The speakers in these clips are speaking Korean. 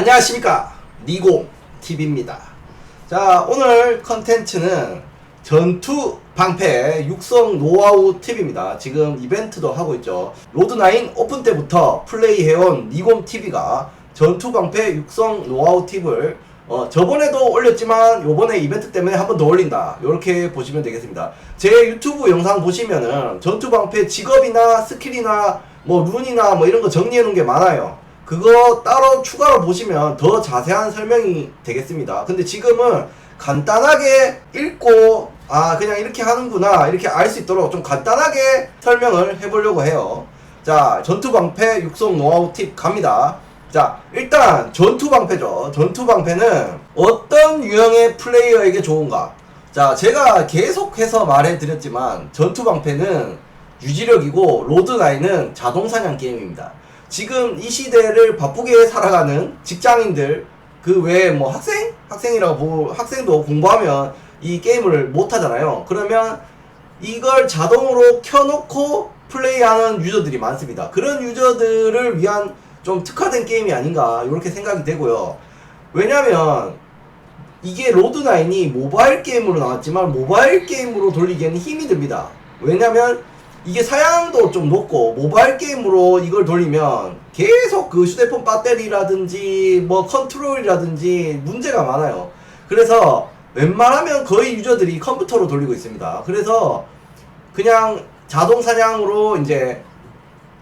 안녕하십니까 니공 TV입니다. 자 오늘 컨텐츠는 전투 방패 육성 노하우 팁입니다. 지금 이벤트도 하고 있죠. 로드9 오픈 때부터 플레이해온 니공 TV가 전투 방패 육성 노하우 팁을 어, 저번에도 올렸지만 요번에 이벤트 때문에 한 번 더 올린다. 이렇게 보시면 되겠습니다. 제 유튜브 영상 보시면은 전투 방패 직업이나 스킬이나 뭐 룬이나 뭐 이런 거 정리해 놓은 게 많아요. 그거 따로 추가로 보시면 더 자세한 설명이 되겠습니다. 근데 지금은 간단하게 읽고 아 그냥 이렇게 하는구나 이렇게 알 수 있도록 좀 간단하게 설명을 해보려고 해요. 자 전투 방패 육성 노하우 팁 갑니다. 자 일단 전투 방패죠. 전투 방패는 어떤 유형의 플레이어에게 좋은가? 자 제가 계속해서 말해드렸지만 전투 방패는 유지력이고 로드9은 자동 사냥 게임입니다. 지금 이 시대를 바쁘게 살아가는 직장인들 그 외에 뭐 학생 학생이라고 보 학생도 공부하면 이 게임을 못 하잖아요. 그러면 이걸 자동으로 켜놓고 플레이하는 유저들이 많습니다. 그런 유저들을 위한 좀 특화된 게임이 아닌가 이렇게 생각이 되고요. 왜냐면 이게 로드9이 모바일 게임으로 나왔지만 모바일 게임으로 돌리기에는 힘이 듭니다. 왜냐면 이게 사양도 좀 높고 모바일 게임으로 이걸 돌리면 계속 그 휴대폰 배터리라든지 뭐 컨트롤이라든지 문제가 많아요. 그래서 웬만하면 거의 유저들이 컴퓨터로 돌리고 있습니다. 그래서 그냥 자동 사냥으로 이제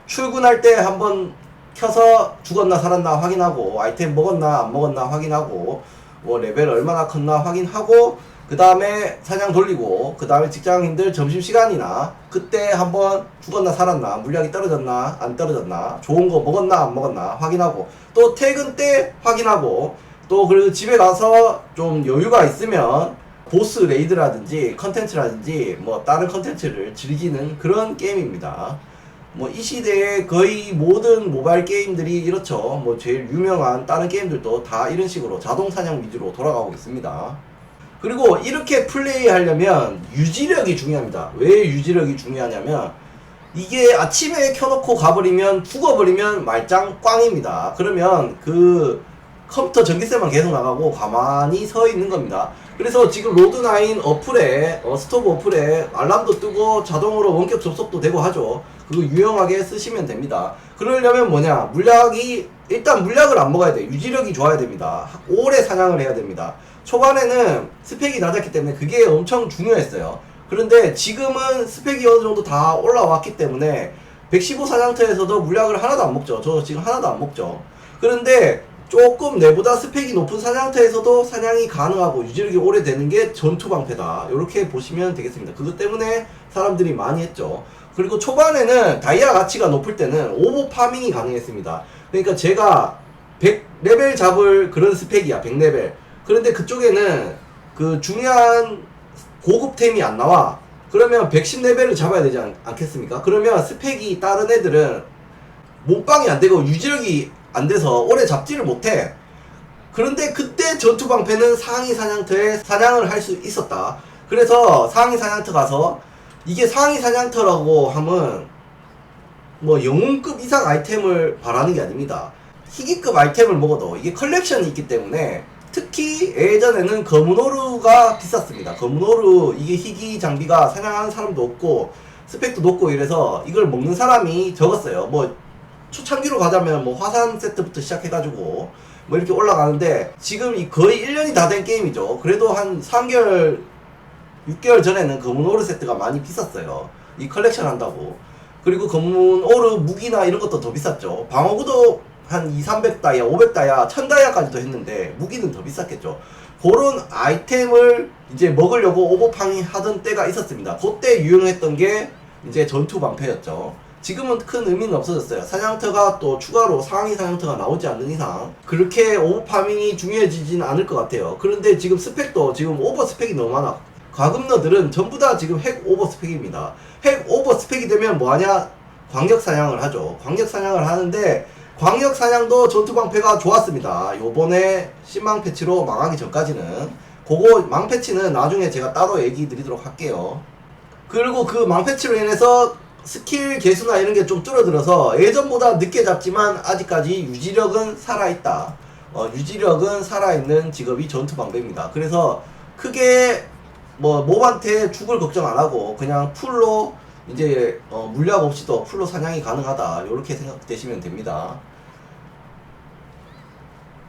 출근할 때 한번 켜서 죽었나 살았나 확인하고 아이템 먹었나 안 먹었나 확인하고 뭐 레벨 얼마나 컸나 확인하고 그 다음에 사냥 돌리고 그 다음에 직장인들 점심시간이나 그때 한번 죽었나 살았나 물량이 떨어졌나 안 떨어졌나 좋은 거 먹었나 안 먹었나 확인하고 또 퇴근 때 확인하고 또 그리고 집에 가서 좀 여유가 있으면 보스 레이드라든지 컨텐츠라든지 뭐 다른 컨텐츠를 즐기는 그런 게임입니다. 뭐 이 시대에 거의 모든 모바일 게임들이 이렇죠. 뭐 제일 유명한 다른 게임들도 다 이런 식으로 자동 사냥 위주로 돌아가고 있습니다. 그리고 이렇게 플레이하려면 유지력이 중요합니다. 왜 유지력이 중요하냐면 이게 아침에 켜놓고 가버리면 죽어버리면 말짱 꽝입니다. 그러면 그 컴퓨터 전기세만 계속 나가고 가만히 서 있는 겁니다. 그래서 지금 로드9 어플에 어, 스토브 어플에 알람도 뜨고 자동으로 원격 접속도 되고 하죠. 그거 유용하게 쓰시면 됩니다. 그러려면 뭐냐 물약이 일단 물약을 안 먹어야 돼. 유지력이 좋아야 됩니다. 오래 사냥을 해야 됩니다. 초반에는 스펙이 낮았기 때문에 그게 엄청 중요했어요. 그런데 지금은 스펙이 어느 정도 다 올라왔기 때문에 115 사냥터에서도 물약을 하나도 안 먹죠. 저 지금 하나도 안 먹죠. 그런데 조금 내보다 스펙이 높은 사냥터에서도 사냥이 가능하고 유지력이 오래되는 게 전투 방패다. 이렇게 보시면 되겠습니다. 그것 때문에 사람들이 많이 했죠. 그리고 초반에는 다이아 가치가 높을 때는 오버 파밍이 가능했습니다. 그러니까 제가 100레벨 잡을 그런 스펙이야. 100레벨. 그런데 그쪽에는 그 중요한 고급템이 안 나와. 그러면 110레벨을 잡아야 되지 않, 않겠습니까? 그러면 스펙이 다른 애들은 몸빵이 안 되고 유지력이 안 돼서 오래 잡지를 못해. 그런데 그때 전투 방패는 상위 사냥터에 사냥을 할 수 있었다. 그래서 상위 사냥터 가서 이게 상위 사냥터라고 하면 뭐 영웅급 이상 아이템을 바라는 게 아닙니다. 희귀급 아이템을 먹어도 이게 컬렉션이 있기 때문에 특히 예전에는 검은 오르가 비쌌습니다. 검은 오르 이게 희귀 장비가 사냥하는 사람도 없고 스펙도 높고 이래서 이걸 먹는 사람이 적었어요. 뭐 초창기로 가자면 뭐 화산 세트부터 시작해가지고 뭐 이렇게 올라가는데 지금 이 거의 1년이 다 된 게임이죠. 그래도 한 3개월, 6개월 전에는 검은 오르 세트가 많이 비쌌어요. 이 컬렉션 한다고. 그리고 검은 오르 무기나 이런 것도 더 비쌌죠. 방어구도 한 2, 300다이아, 500다이아, 1000다이아까지도 했는데 무기는 더 비쌌겠죠. 그런 아이템을 이제 먹으려고 오버팡이 하던 때가 있었습니다. 그때 유행했던 게 이제 전투 방패였죠. 지금은 큰 의미는 없어졌어요. 사냥터가 또 추가로 상위 사냥터가 나오지 않는 이상 그렇게 오버파밍이 중요해지진 않을 것 같아요. 그런데 지금 스펙도 지금 오버 스펙이 너무 많아. 과금러들은 전부 다 지금 핵 오버 스펙입니다. 핵 오버 스펙이 되면 뭐하냐? 광역 사냥을 하죠. 광역 사냥을 하는데 광역 사냥도 전투 방패가 좋았습니다. 요번에 신망 패치로 망하기 전까지는 그거 망 패치는 나중에 제가 따로 얘기 드리도록 할게요. 그리고 그 망 패치로 인해서 스킬 개수나 이런 게 좀 줄어들어서 예전보다 늦게 잡지만 아직까지 유지력은 살아있다. 어, 유지력은 살아있는 직업이 전투 방배입니다. 그래서 크게 뭐 몸한테 죽을 걱정 안 하고 그냥 풀로 이제 어, 물약 없이도 풀로 사냥이 가능하다 이렇게 생각되시면 됩니다.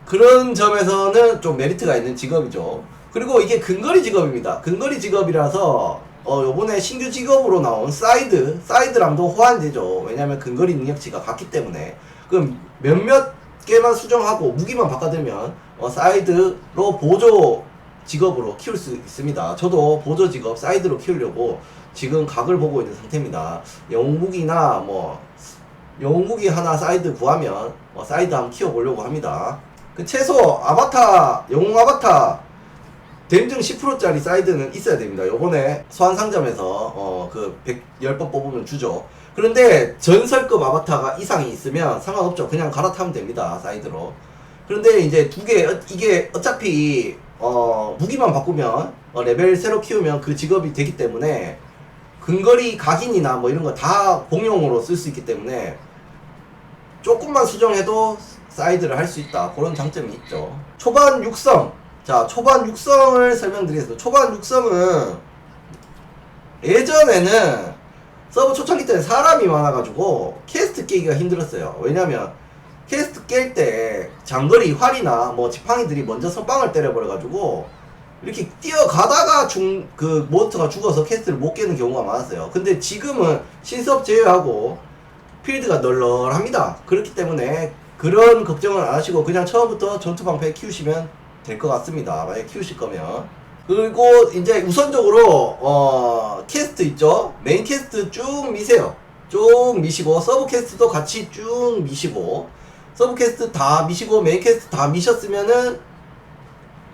그런 점에서는 좀 메리트가 있는 직업이죠. 그리고 이게 근거리 직업입니다. 근거리 직업이라서 어 요번에 신규 직업으로 나온 사이드 사이드랑도 호환되죠. 왜냐하면 근거리 능력치가 같기 때문에 그럼 몇몇 개만 수정하고 무기만 바꿔들면 어 사이드로 보조 직업으로 키울 수 있습니다. 저도 보조 직업 사이드로 키우려고 지금 각을 보고 있는 상태입니다. 영웅무기나 뭐 영웅무기 하나 사이드 구하면 어, 사이드 한번 키워보려고 합니다. 그 최소 아바타 영웅 아바타 댐증 10%짜리 사이드는 있어야 됩니다. 요번에 소환 상점에서 어그 110번 뽑으면 주죠. 그런데 전설급 아바타가 이상이 있으면 상관없죠. 그냥 갈아타면 됩니다. 사이드로. 그런데 이제 두 개 이게 어차피 어 무기만 바꾸면 어, 레벨 새로 키우면 그 직업이 되기 때문에 근거리 각인이나 뭐 이런 거 다 공용으로 쓸 수 있기 때문에 조금만 수정해도 사이드를 할 수 있다. 그런 장점이 있죠. 초반 육성. 자, 초반 육성을 설명드리겠습니다. 초반 육성은 예전에는 서브 초창기 때는 사람이 많아가지고 캐스트 깨기가 힘들었어요. 왜냐면 캐스트 깰 때 장거리 활이나 뭐 지팡이들이 먼저 선빵을 때려버려가지고 이렇게 뛰어가다가 중, 그 몬스터가 죽어서 캐스트를 못 깨는 경우가 많았어요. 근데 지금은 신섭 제외하고 필드가 널널합니다. 그렇기 때문에 그런 걱정을 안 하시고 그냥 처음부터 전투 방패 키우시면 될 것 같습니다. 만약 키우실 거면. 그리고 이제 우선적으로 어 캐스트 있죠? 메인 캐스트 쭉 미세요. 쭉 미시고 서브 캐스트도 같이 쭉 미시고 서브 캐스트 다 미시고 메인 캐스트 다 미셨으면은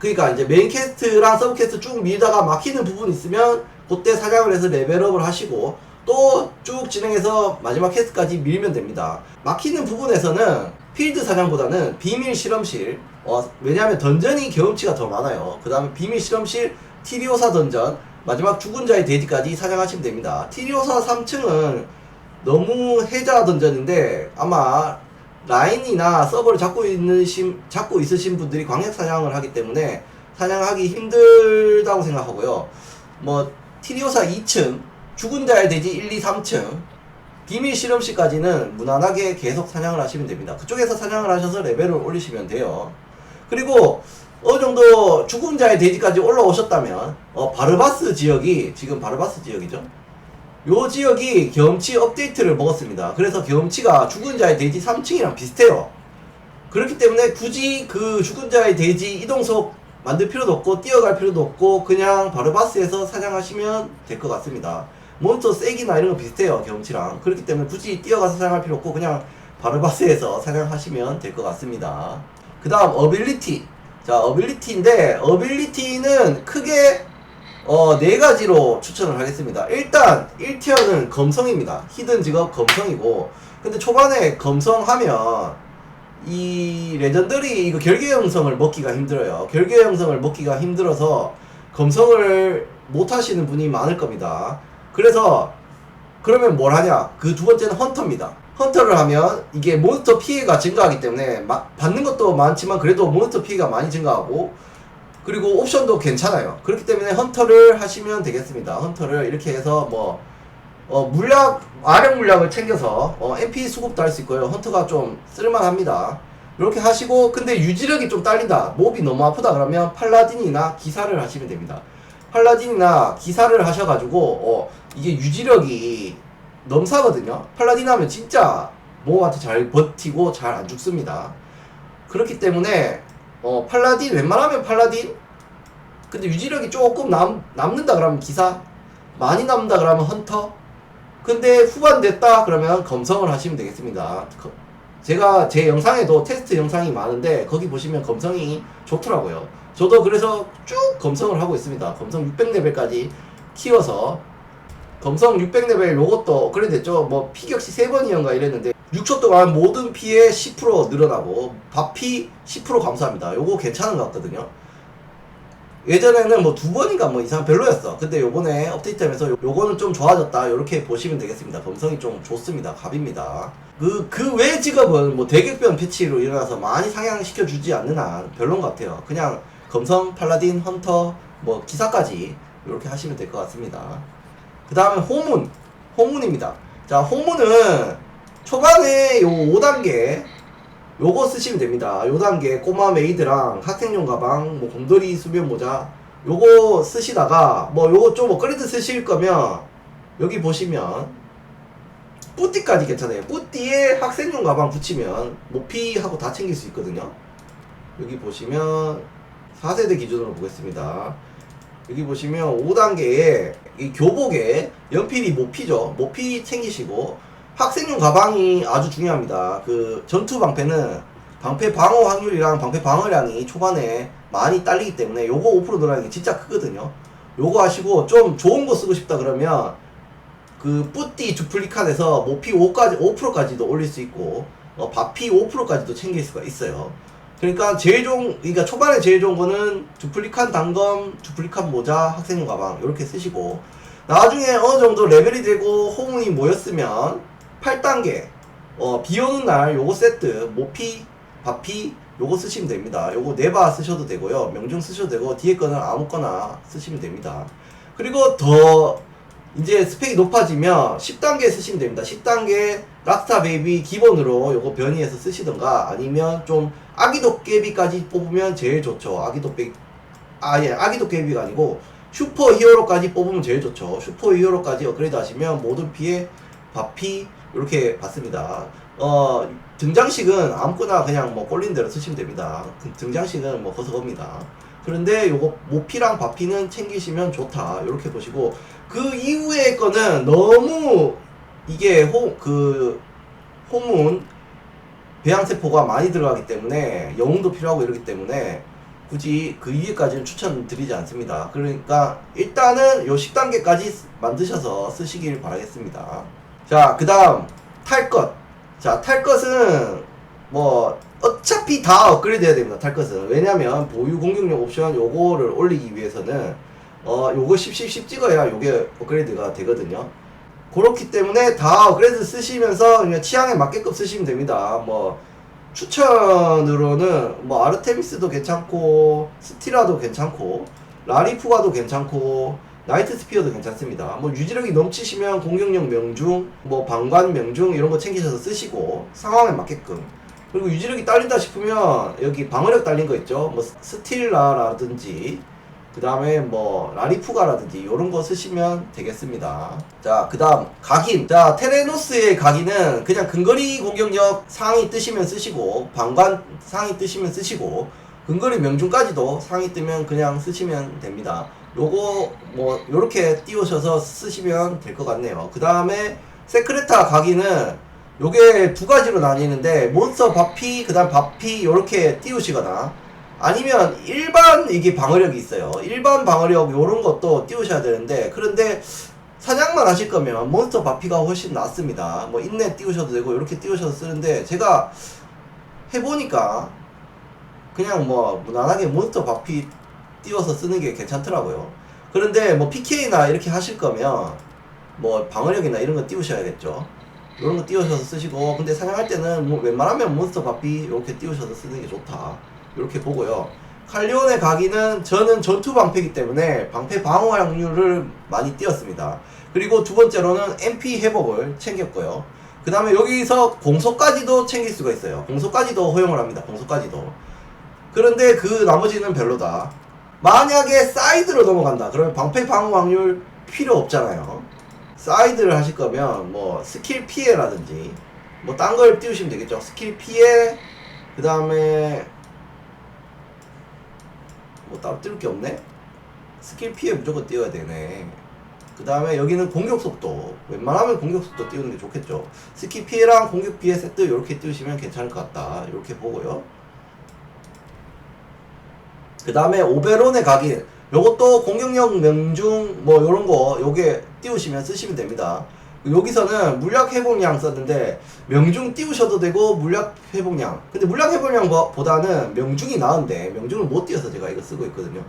그러니까 이제 메인 캐스트랑 서브 캐스트 쭉 밀다가 막히는 부분 있으면 그때 사냥을 해서 레벨업을 하시고 또 쭉 진행해서 마지막 캐스트까지 밀면 됩니다. 막히는 부분에서는 필드 사냥보다는 비밀 실험실 어, 왜냐하면 던전이 경험치가 더 많아요. 그 다음에 비밀 실험실 티리오사 던전 마지막 죽은 자의 돼지까지 사냥하시면 됩니다. 티리오사 3층은 너무 해자 던전인데 아마 라인이나 서버를 잡고 있는 심, 잡고 있으신 분들이 광역 사냥을 하기 때문에 사냥하기 힘들다고 생각하고요. 뭐 티리오사 2층, 죽은 자의 돼지 1, 2, 3층, 비밀 실험실까지는 무난하게 계속 사냥을 하시면 됩니다. 그쪽에서 사냥을 하셔서 레벨을 올리시면 돼요. 그리고 어느 정도 죽은 자의 돼지까지 올라오셨다면 어, 바르바스 지역이 지금 바르바스 지역이죠. 요 지역이 경험치 업데이트를 먹었습니다. 그래서 경험치가 죽은 자의 돼지 3층이랑 비슷해요. 그렇기 때문에 굳이 그 죽은 자의 돼지 이동속 만들 필요도 없고 뛰어갈 필요도 없고 그냥 바르바스에서 사냥하시면 될 것 같습니다. 몬스터 세기나 이런 거 비슷해요 경험치랑 그렇기 때문에 굳이 뛰어가서 사냥할 필요 없고 그냥 바르바스에서 사냥하시면 될 것 같습니다. 그 다음 어빌리티 자 어빌리티인데 어빌리티는 크게 어, 네 가지로 추천을 하겠습니다. 일단 1티어는 검성입니다. 히든 직업 검성이고 근데 초반에 검성하면 이 레전더리 이거 결계 형성을 먹기가 힘들어요. 결계 형성을 먹기가 힘들어서 검성을 못 하시는 분이 많을 겁니다. 그래서 그러면 뭘 하냐? 그 두 번째는 헌터입니다. 헌터를 하면 이게 몬스터 피해가 증가하기 때문에 마- 받는 것도 많지만 그래도 몬스터 피해가 많이 증가하고 그리고 옵션도 괜찮아요. 그렇기 때문에 헌터를 하시면 되겠습니다. 헌터를 이렇게 해서 뭐 어, 물약 아령 물약을 챙겨서 어, MP 수급도 할 수 있고요. 헌터가 좀 쓸만합니다. 이렇게 하시고 근데 유지력이 좀 딸린다. 몹이 너무 아프다 그러면 팔라딘이나 기사를 하시면 됩니다. 팔라딘이나 기사를 하셔가지고 어, 이게 유지력이 넘사거든요. 팔라딘 하면 진짜 몹한테 잘 버티고 잘 안 죽습니다. 그렇기 때문에 어, 팔라딘? 웬만하면 팔라딘? 근데 유지력이 조금 남, 남는다 그러면 기사? 많이 남는다 그러면 헌터? 근데 후반 됐다 그러면 검성을 하시면 되겠습니다. 거- 제가 제 영상에도 테스트 영상이 많은데 거기 보시면 검성이 좋더라고요. 저도 그래서 쭉 검성을 하고 있습니다. 검성 600레벨까지 키워서. 검성 600레벨 요것도 업그레이드 됐죠? 뭐 피격시 3번이었가 이랬는데 6초 동안 모든 피해 10% 늘어나고 밥피 10% 감소합니다 요거 괜찮은 것 같거든요 예전에는 뭐 두 번인가 뭐 이상 별로였어. 근데 요번에 업데이트하면서 요- 요거는 좀 좋아졌다. 이렇게 보시면 되겠습니다. 검성이 좀 좋습니다. 갑입니다. 그, 그 외 직업은 뭐 대격변 패치로 일어나서 많이 상향시켜 주지 않는 한 별론 것 같아요. 그냥 검성, 팔라딘, 헌터, 뭐 기사까지 이렇게 하시면 될 것 같습니다. 그 다음에 호문. 호문입니다. 자, 호문은 초반에 요 5단계 요거 쓰시면 됩니다. 요 단계 꼬마 메이드랑 학생용 가방, 뭐 곰돌이 수면 모자 요거 쓰시다가 뭐 요거 좀 업그레이드 쓰실 거면 여기 보시면 뿌띠까지 괜찮아요. 뿌띠에 학생용 가방 붙이면 모피하고 다 챙길 수 있거든요. 여기 보시면 4세대 기준으로 보겠습니다. 여기 보시면 5단계에 이 교복에 연필이 모피죠. 모피 챙기시고 학생용 가방이 아주 중요합니다. 그 전투 방패는 방패 방어 확률이랑 방패 방어량이 초반에 많이 딸리기 때문에 요거 5% 늘어나는 게 진짜 크거든요. 요거 하시고 좀 좋은 거 쓰고 싶다 그러면 그 뿌띠 주플리칸에서 모피 5까지 5%까지도 올릴 수 있고 어, 바피 5%까지도 챙길 수가 있어요. 그러니까 제일 좋은 그러니까 초반에 제일 좋은 거는 주플리칸 단검, 주플리칸 모자, 학생용 가방 이렇게 쓰시고 나중에 어느 정도 레벨이 되고 호응이 모였으면 8단계 어, 비 오는 날 요거 세트 모피, 바피 요거 쓰시면 됩니다. 요거 네바 쓰셔도 되고요. 명중 쓰셔도 되고 뒤에 거는 아무거나 쓰시면 됩니다. 그리고 더 이제 스펙이 높아지면 10단계 쓰시면 됩니다. 10단계 락스타 베이비 기본으로 요거 변이해서 쓰시던가 아니면 좀 아기 도깨비까지 뽑으면 제일 좋죠. 아기 도깨비 아예 아기 도깨비가 아니고 슈퍼 히어로까지 뽑으면 제일 좋죠. 슈퍼 히어로까지 업그레이드 하시면 모든 피해 바피 이렇게 받습니다. 어 등장식은 아무거나 그냥 뭐 꼴린 대로 쓰시면 됩니다. 그 등장식은 뭐 거서 겁니다. 그런데 요거 모피랑 바피는 챙기시면 좋다. 이렇게 보시고 그 이후의 거는 너무 이게 호, 그 호문 배양세포가 많이 들어가기 때문에 영웅도 필요하고 이러기 때문에 굳이 그 위에까지는 추천드리지 않습니다. 그러니까 일단은 요 10단계까지 만드셔서 쓰시길 바라겠습니다. 자, 그 다음 탈 것. 자, 탈 것은 뭐 어차피 다 업그레이드 해야 됩니다. 탈 것은. 왜냐면 보유 공격력 옵션 요거를 올리기 위해서는 어 요거 10, 10, 10 찍어야 요게 업그레이드가 되거든요. 그렇기 때문에 다 업그레이드 쓰시면서 그냥 취향에 맞게끔 쓰시면 됩니다. 뭐 추천으로는 뭐 아르테미스도 괜찮고 스티라도 괜찮고 라리푸가도 괜찮고 나이트 스피어도 괜찮습니다. 뭐 유지력이 넘치시면 공격력 명중, 뭐 방관 명중 이런 거 챙기셔서 쓰시고 상황에 맞게끔 그리고 유지력이 딸린다 싶으면 여기 방어력 딸린 거 있죠. 뭐 스- 스틸라라든지 그 다음에 뭐 라리푸가라든지 이런 거 쓰시면 되겠습니다. 자, 그 다음 각인. 자, 테레노스의 각인은 그냥 근거리 공격력 상위 뜨시면 쓰시고 방관 상위 뜨시면 쓰시고 근거리 명중까지도 상위 뜨면 그냥 쓰시면 됩니다. 요거 뭐 요렇게 띄우셔서 쓰시면 될 것 같네요. 그 다음에 세크레타 각인은 요게 두 가지로 나뉘는데 몬스터 바피 그 다음 바피 요렇게 띄우시거나 아니면 일반 이게 방어력이 있어요. 일반 방어력 요런 것도 띄우셔야 되는데 그런데 사냥만 하실 거면 몬스터 바피가 훨씬 낫습니다. 뭐 인내 띄우셔도 되고 이렇게 띄우셔서 쓰는데 제가 해보니까 그냥 뭐 무난하게 몬스터 바피 띄워서 쓰는 게 괜찮더라고요. 그런데 뭐 PK나 이렇게 하실 거면 뭐 방어력이나 이런 거 띄우셔야겠죠. 이런 거 띄우셔서 쓰시고 근데 사냥할 때는 뭐 웬만하면 몬스터 바피 이렇게 띄우셔서 쓰는 게 좋다. 이렇게 보고요. 칼리온의 각인은 저는 전투 방패이기 때문에 방패 방어 확률을 많이 띄웠습니다. 그리고 두 번째로는 MP 회복을 챙겼고요. 그 다음에 여기서 공소까지도 챙길 수가 있어요. 공소까지도 허용을 합니다. 공소까지도. 그런데 그 나머지는 별로다. 만약에 사이드로 넘어간다. 그러면 방패 방어 확률 필요 없잖아요. 사이드를 하실 거면 뭐 스킬 피해라든지 뭐 딴 걸 띄우시면 되겠죠. 스킬 피해 그 다음에 뭐 따로 띄울 게 없네. 스킬 피해 무조건 띄워야 되네. 그 다음에 여기는 공격 속도 웬만하면 공격 속도 띄우는 게 좋겠죠. 스킬 피해랑 공격 피해 세트 이렇게 띄우시면 괜찮을 것 같다. 이렇게 보고요. 그 다음에 오베론의 각인 요것도 공격력 명중 뭐 요런 거 요게 띄우시면 쓰시면 됩니다. 여기서는 물약 회복량 썼는데 명중 띄우셔도 되고 물약 회복량. 근데 물약 회복량 보다는 명중이 나은데 명중을 못 띄워서 제가 이거 쓰고 있거든요.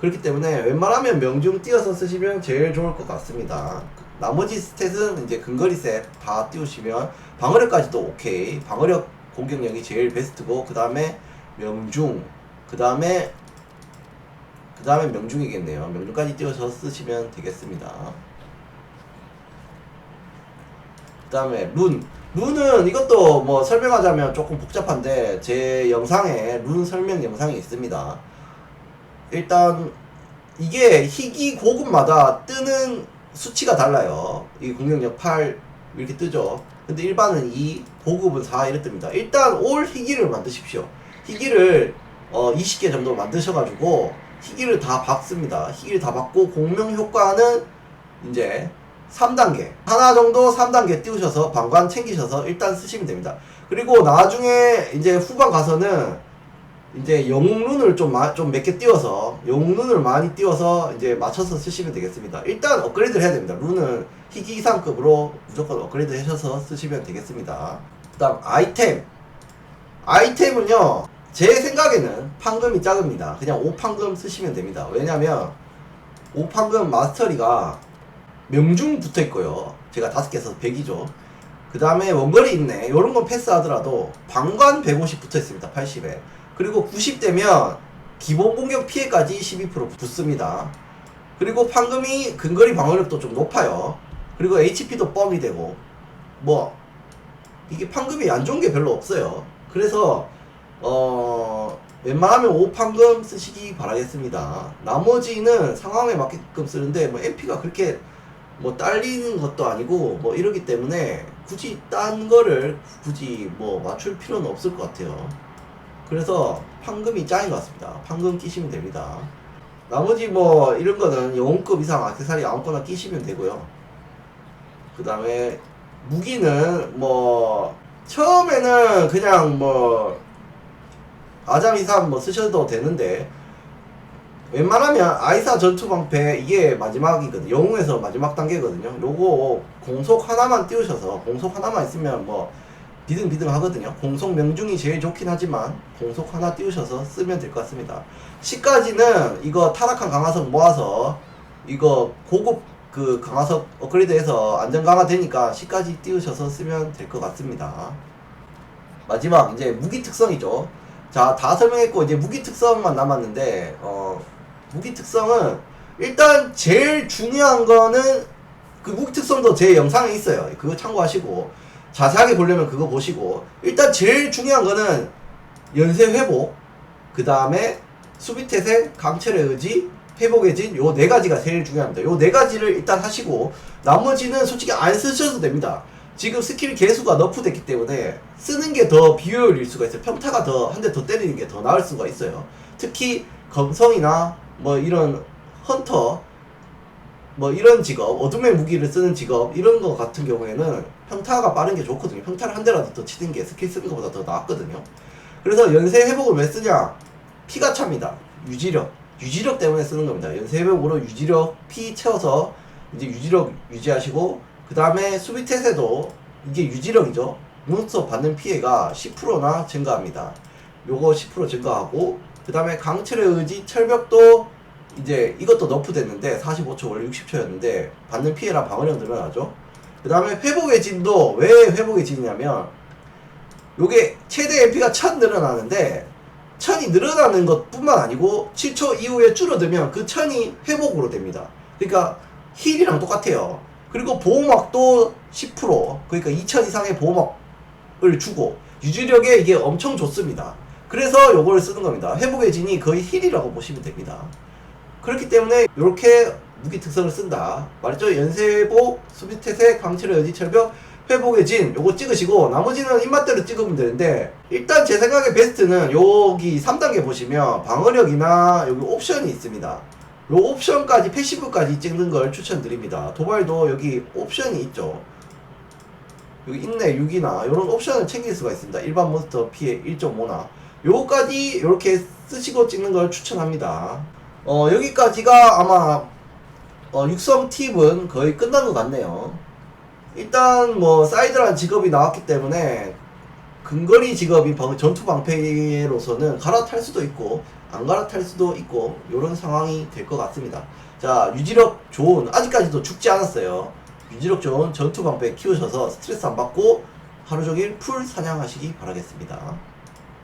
그렇기 때문에 웬만하면 명중 띄어서 쓰시면 제일 좋을 것 같습니다. 나머지 스탯은 이제 근거리 셋 다 띄우시면 방어력까지도 오케이. 방어력 공격력이 제일 베스트고 그 다음에 명중, 그 다음에 그 다음에 명중이겠네요. 명중까지 띄워서 쓰시면 되겠습니다. 그 다음에 룬. 룬은 이것도 뭐 설명하자면 조금 복잡한데 제 영상에 룬 설명 영상이 있습니다. 일단 이게 희귀 고급마다 뜨는 수치가 달라요. 이 공격력 8 이렇게 뜨죠. 근데 일반은 2, 고급은 4 이렇게 뜹니다. 일단 올 희귀를 만드십시오. 희귀를 어 20개 정도 만드셔가지고 희귀를 다 박습니다. 희귀를 다 박고 공명 효과는 이제 3단계 하나 정도 3단계 띄우셔서 방관 챙기셔서 일단 쓰시면 됩니다. 그리고 나중에 이제 후반 가서는 이제 영웅룬을 좀좀 몇 개 띄워서 영웅룬을 많이 띄워서 이제 맞춰서 쓰시면 되겠습니다. 일단 업그레이드를 해야 됩니다. 룬은 희귀 이상급으로 무조건 업그레이드 하셔서 쓰시면 되겠습니다. 그다음 아이템 아이템은요 제 생각에는 판금이 작습니다. 그냥 5판금 쓰시면 됩니다. 왜냐면 5판금 마스터리가 명중 붙어 있고요. 제가 다섯 개 써서 100이죠. 그 다음에 원거리 있네. 요런 건 패스하더라도 방관 150 붙어 있습니다. 80에. 그리고 90 되면 기본 공격 피해까지 12% 붙습니다. 그리고 판금이 근거리 방어력도 좀 높아요. 그리고 HP도 뻥이 되고 뭐 이게 판금이 안 좋은 게 별로 없어요. 그래서 어 웬만하면 5판금 쓰시기 바라겠습니다. 나머지는 상황에 맞게끔 쓰는데 뭐 MP가 그렇게 뭐 딸리는 것도 아니고 뭐 이러기 때문에 굳이 딴 거를 굳이 뭐 맞출 필요는 없을 것 같아요. 그래서 판금이 짱인 것 같습니다. 판금 끼시면 됩니다. 나머지 뭐 이런 거는 영웅급 이상 액세서리 아무거나 끼시면 되고요. 그 다음에 무기는 뭐 처음에는 그냥 뭐 아잠 이상 뭐 쓰셔도 되는데 웬만하면 아이사 전투 방패 이게 마지막이거든요. 영웅에서 마지막 단계거든요. 요거 공속 하나만 띄우셔서 공속 하나만 있으면 뭐 비등비등 하거든요. 공속 명중이 제일 좋긴 하지만 공속 하나 띄우셔서 쓰면 될 것 같습니다. 10까지는 이거 타락한 강화석 모아서 이거 고급 그 강화석 업그레이드해서 안전 강화 되니까 10까지 띄우셔서 쓰면 될 것 같습니다. 마지막 이제 무기 특성이죠. 자, 다 설명했고 이제 무기 특성만 남았는데 어 무기 특성은 일단 제일 중요한 거는 그 무기 특성도 제 영상에 있어요. 그거 참고하시고 자세하게 보려면 그거 보시고 일단 제일 중요한 거는 연쇄 회복 그 다음에 수비 태세 강철의 의지 회복의 진 요 네 가지가 제일 중요합니다. 요 네 가지를 일단 하시고 나머지는 솔직히 안 쓰셔도 됩니다. 지금 스킬 개수가 너프됐기 때문에 쓰는 게 더 비효율일 수가 있어요. 평타가 더 한 대 더 때리는 게 더 나을 수가 있어요. 특히 검성이나 뭐 이런 헌터 뭐 이런 직업 어둠의 무기를 쓰는 직업 이런 거 같은 경우에는 평타가 빠른 게 좋거든요. 평타를 한 대라도 더 치는 게 스킬 쓰는 것보다 더 낫거든요. 그래서 연쇄 회복을 왜 쓰냐? 피가 찹니다. 유지력. 유지력 때문에 쓰는 겁니다. 연쇄 회복으로 유지력 피 채워서 이제 유지력 유지하시고 그 다음에 수비 태세도 이게 유지력이죠. 몬스터 받는 피해가 10%나 증가합니다. 요거 10% 증가하고 그 다음에 강철의 의지 철벽도 이제 이것도 너프 됐는데 45초 원래 60초였는데 받는 피해랑 방어력 늘어나죠. 그 다음에 회복의 진도 왜 회복의 진이냐면 요게 최대 MP가 1000 늘어나는데 1000이 늘어나는 것 뿐만 아니고 7초 이후에 줄어들면 그 1000이 회복으로 됩니다. 그러니까 힐이랑 똑같아요. 그리고 보호막도 10% 그러니까 2000 이상의 보호막을 주고 유지력에 이게 엄청 좋습니다. 그래서 요거를 쓰는 겁니다. 회복의 진이 거의 힐이라고 보시면 됩니다. 그렇기 때문에 이렇게 무기 특성을 쓴다. 말했죠? 연쇄복, 수비태세, 강철의 여지 철벽, 회복의 진 요거 찍으시고 나머지는 입맛대로 찍으면 되는데 일단 제 생각에 베스트는 여기 3단계 보시면 방어력이나 여기 옵션이 있습니다. 요 옵션까지 패시브까지 찍는 걸 추천드립니다. 도발도 여기 옵션이 있죠. 여기 인내 6이나 이런 옵션을 챙길 수가 있습니다. 일반 몬스터 피해 1.5나 요거까지 이렇게 쓰시고 찍는 걸 추천합니다. 어 여기까지가 아마 어, 육성 팁은 거의 끝난 것 같네요. 일단 뭐 사이드라는 직업이 나왔기 때문에 근거리 직업이 방- 전투 방패로서는 갈아탈 수도 있고 안 갈아탈 수도 있고 이런 상황이 될 것 같습니다. 자 유지력 좋은 아직까지도 죽지 않았어요. 유지력 좋은 전투 방패 키우셔서 스트레스 안 받고 하루 종일 풀 사냥하시기 바라겠습니다.